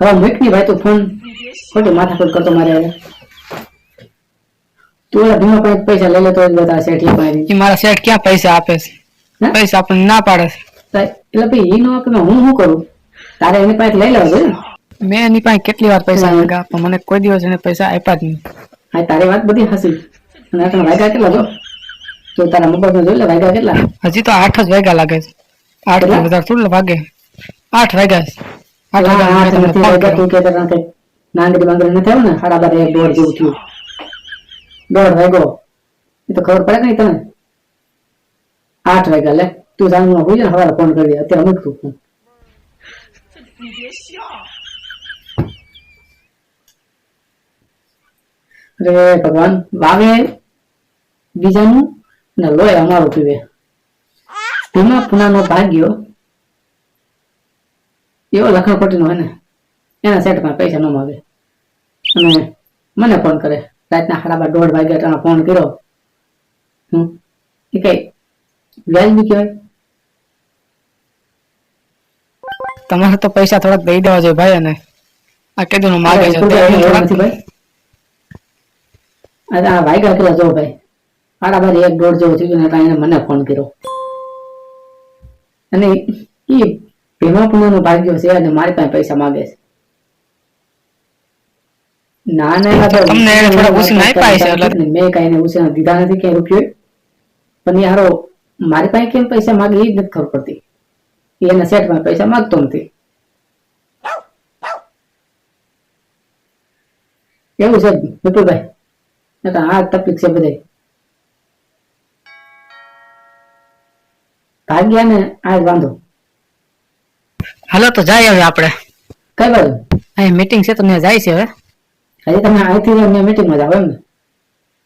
હવે મૂકની ભાઈ તો ફોન ખોટી માથાકૂટ કરતો મારે તું ઓલા ભીમા પાસે પૈસા લઈ લેતો બધા શેઠી પાસે મારા શેઠ ક્યાં પૈસા આપે છે? પૈસા આપણને ના પાડે છે. એટલે ભાઈ એ નો આપે હું શું કરું? તારે એની પાસે લઈ લેવા જોઈએ મેં એની પાસે કેટલી વાર પૈસા માંગ્યા પણ મને કોઈ દિવસ એને પૈસા આપ્યા જ નહીં. હા તારી વાત બધી હસી અને તને વાગ્યા કેટલા જો? તો તારા મોબાઈલ જોઈ લે વાગ્યા કેટલા? હજી તો આઠ જ વાગ્યા લાગે છે. આઠ? વધારે થોડું વાગે. આઠ વાગ્યા છે નાંગરી બાંગરી ને? સાડા બાર એક દોઢ જેવું થયું. દોઢ વાગ્યો. એ તો ખબર પડે કે તને? આઠ વાગ્યા લે. તું ને સવારે ફોન કરી અત્યારે ફોન અરે ભગવાન વાવે બીજાનું ને લોહી અમારું પીવે. ભીમા પુનાનો ભાગ્યો. એવો લખણપટ્ટીનો હોય ને એના સેટમાં પૈસા ન માગે. અને મને ફોન કરે રાતના સાડા બાર દોઢ વાગ્યા તને ફોન કર્યો. હમ? એ કઈ વ્યાજબી કહેવાય? તમારે તો પૈસા થોડાક દઈ દેવા જોઈએ ભાઈ અને આ કીધું ને માગે છે. ભાઈ. આ વાગ્યા કેટલા જો ભાઈ? સાડા બાર એક દોઢ જેવું થયું ને એને મને ફોન કર્યો. અને એ ભીમા પુનાનો ભાગ્યો છે અને મારી પાસે પૈસા માગે છે. ના ના તમને થોડા ઉછીને આપ્યા છે એટલે- મેં કઈ ઉછીને દીધા નથી ક્યાંય રૂપિયો. પણ યારો મારી પાસે કેમ પૈસા માંગે એ જ નથી ખબર પડતી. એના સેટમાં પૈસા માંગતો નથી. એવું છે વિપુલભાઈ આ તકલીફ છે બધે ભાગ્યા ને આ જ વાંધો. હાલો તો જાય હવે આપણે. કઈ બાજુ? અહીં મીટિંગ છે તો ત્યાં જાય છે હવે. હજી તમે અહીંથી મીટિંગમાં જાવ એમ ને.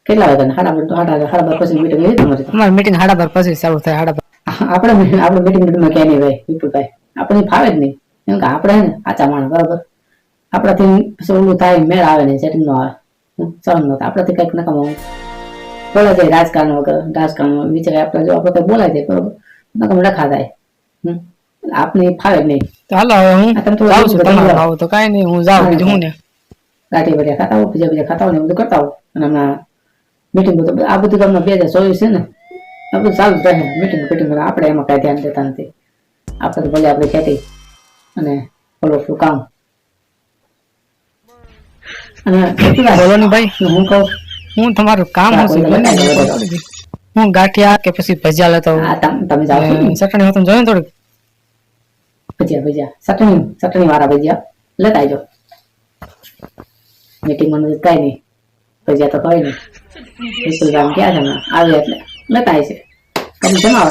કેટલા વાગે સાડા બાર સાડા સાડા બાર પછી મીટિંગ હતી તમારી અમારી મીટિંગ સાડા બાર પછી ચાલુ થાય સાડા બાર. આપણે આપણે મીટિંગ મીટિંગમાં ક્યાં નહીં ભાઈ વિપુલભાઈ. આપણે ફાવે જ નહીં. કેમ કે આપણે ને આચા માણસ બરાબર? આપણાથી પછી ઓલું થાય મેળ આવે નહીં સેટિંગ નો આવે. સહન નો આપણાથી કંઈક નકામ બોલે જાય રાજકારણ વગર રાજકારણ વિચારે આપણે જો આપણે કંઈ બોલાય જાય બરોબર? નકામ લખા થાય. હમ. આપણે ફાવે નહીં તો હાલો હવે હું જાઉં છું તમારે આવો તો કાંઈ નહીં હું જાઉં બીજું હું ને? ગાંઠી ભર્યા ખાતા હોઉં બીજા બીજા ખાતા હોઉં ને બધું કરતા હોઉં અને હમણાં મીટિંગ બધું આ બધું તમને બે હજાર ચોવીસ છે ને આ બધું ચાલુ જ રહે મીટિંગ ફિટિંગ આપણે એમાં કાંઈ ધ્યાન દેતા નથી. આપણે ભલે આપણે ખેતી અને ઓલું શું કામ. અને કેટલા બોલો ને ભાઈ હું કહું હું તમારું કામ હા, ગાંઠિયા કે પછી ભજીયા લેતો તમ- જાઓ ચટણી હોતું જોયું થોડીક? ભજીયા ભજીયા. ચટણી ચટણી વાળા ભજીયા. લેતા આવજો. મીટિંગમાં નથી કાંઈ નહીં. ભજીયા તો કઈ નહીં. વિપુલભાઈ ક્યાં છે? આવે એટલે લેતા આવશે. તમે જમાવો